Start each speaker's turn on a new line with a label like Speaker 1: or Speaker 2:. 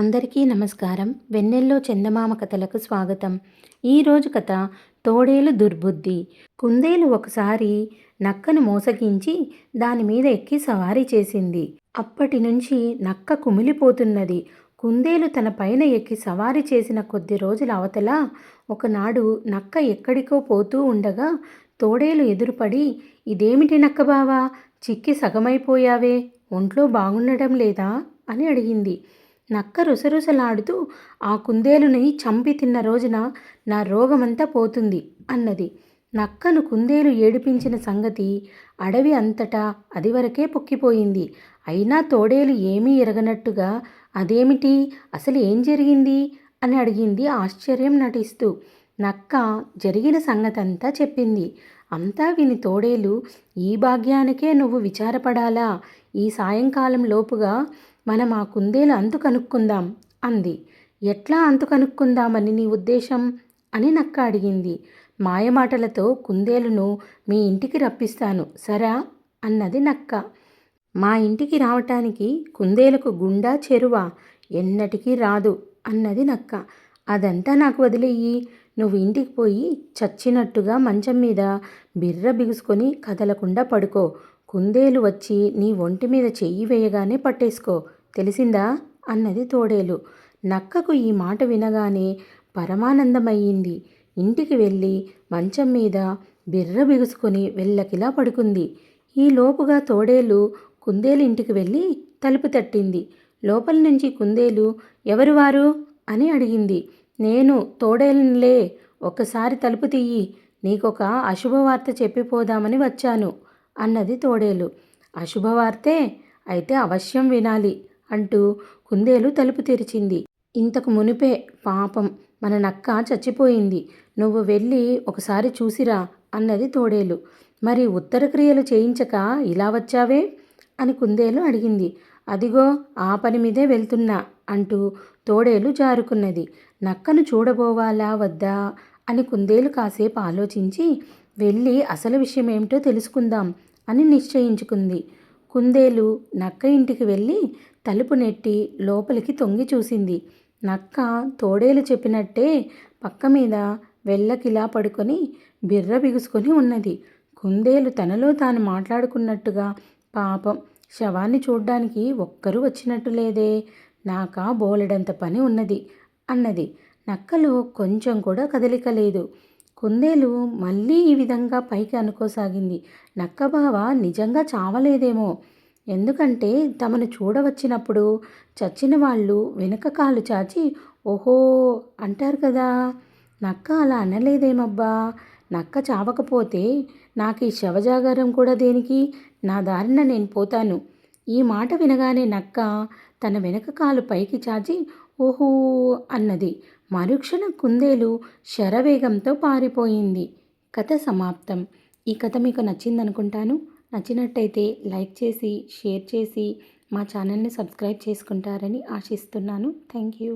Speaker 1: అందరికీ నమస్కారం. వెన్నెల్లో చందమామ కథలకు స్వాగతం. ఈరోజు కథ తోడేలు దుర్బుద్ధి. కుందేలు ఒకసారి నక్కను మోసగించి దాని మీద ఎక్కి సవారీ చేసింది. అప్పటి నుంచి నక్క కుమిలిపోతున్నది. కుందేలు తన పైన ఎక్కి సవారీ చేసిన కొద్ది రోజుల అవతల ఒకనాడు నక్క ఎక్కడికో పోతూ ఉండగా తోడేలు ఎదురుపడి ఇదేమిటి నక్క బావా? చిక్కి సగమైపోయావే. ఒంట్లో బాగుండడం లేదా? అని అడిగింది. నక్క రుసరుసలాడుతూ ఆ కుందేలుని చంపి తిన్న రోజున నా రోగమంతా పోతుంది అన్నది. నక్కను కుందేలు ఏడిపించిన సంగతి అడవి అంతటా అదివరకే పొక్కిపోయింది. అయినా తోడేలు ఏమీ ఎరగనట్టుగా అదేమిటి? అసలు ఏం జరిగింది? అని అడిగింది ఆశ్చర్యం నటిస్తూ. నక్క జరిగిన సంగతంతా చెప్పింది. అంతా విని తోడేలు ఈ భాగ్యానికే నువ్వు విచారపడాలా? ఈ సాయంకాలం లోపుగా మనం ఆ కుందేలు అంతు కనుక్కుందాం అంది. ఎట్లా అంతు కనుక్కుందామని నీ ఉద్దేశం? అని నక్క అడిగింది. మాయమాటలతో కుందేలును మీ ఇంటికి రప్పిస్తాను సరా? అన్నది నక్క. మా ఇంటికి రావటానికి కుందేలకు గుండా చెరువ? ఎన్నటికీ రాదు అన్నది నక్క. అదంతా నాకు వదిలేయి. నువ్వు ఇంటికి పోయి చచ్చినట్టుగా మంచం మీద బిర్ర బిగుసుకొని కదలకుండా పడుకో. కుందేలు వచ్చి నీ ఒంటి మీద చెయ్యి వేయగానే పట్టేసుకో. తెలిసిందా? అన్నది తోడేలు. నక్కకు ఈ మాట వినగానే పరమానందమయ్యింది. ఇంటికి వెళ్ళి మంచం మీద బిర్ర బిగుసుకొని వెళ్ళకిలా పడుకుంది. ఈ లోపుగా తోడేలు కుందేలు ఇంటికి వెళ్ళి తలుపు తట్టింది. లోపల నుంచి కుందేలు ఎవరు వారు? అని అడిగింది. నేను తోడేలులే ఒకసారి తలుపు తీయి. నీకొక అశుభవార్త చెప్పిపోదామని వచ్చాను. అన్నది తోడేలు. అశుభవార్తే అయితే అవశ్యం వినాలి అంటూ కుందేలు తలుపు తెరిచింది. ఇంతకు మునిపే పాపం మన నక్క చచ్చిపోయింది. నువ్వు వెళ్ళి ఒకసారి చూసిరా అన్నది తోడేలు. మరి ఉత్తర క్రియలు చేయించక ఇలా వచ్చావే? అని కుందేలు అడిగింది. అదిగో ఆ పని మీదే వెళ్తున్నా అంటూ తోడేలు జారుకున్నది. నక్కను చూడబోవాలా వద్దా అని కుందేలు కాసేపు ఆలోచించి వెళ్ళి అసలు విషయం ఏమిటో తెలుసుకుందాం అని నిశ్చయించుకుంది. కుందేలు నక్క ఇంటికి వెళ్ళి తలుపు నెట్టి లోపలికి తొంగి చూసింది. నక్క తోడేలు చెప్పినట్టే పక్క మీద వెళ్ళకిలా పడుకొని బిర్ర బిగుసుకొని ఉన్నది. కుందేలు తనలో తాను మాట్లాడుకున్నట్టుగా పాపం శవాన్ని చూడ్డానికి ఒక్కరూ వచ్చినట్టు లేదే నాకా బోలెడంత పని ఉన్నది అన్నది. నక్కలో కొంచెం కూడా కదలిక లేదు. కుందేలు మళ్ళీ ఈ విధంగా పైకి అనుకోసాగింది. నక్కబావ నిజంగా చావలేదేమో. ఎందుకంటే తమను చూడవచ్చినప్పుడు చచ్చిన వాళ్ళు వెనుక కాలు చాచి ఓహో అంటారు కదా. నక్క అలా అనలేదేమబ్బా. నక్క చావకపోతే నాకు ఈ శవజాగారం కూడా దేనికి? నా దారిన నేను పోతాను. ఈ మాట వినగానే నక్క తన వెనక కాలు పైకి చాచి ఓహో అన్నది. మరుక్షణం కుందేలు శరవేగంతో పారిపోయింది. కథ సమాప్తం. ఈ కథ మీకు నచ్చిందనుకుంటాను. నచ్చినట్టయితే లైక్ చేసి షేర్ చేసి మా ఛానల్ని సబ్స్క్రైబ్ చేసుకుంటారని ఆశిస్తున్నాను. Thank you.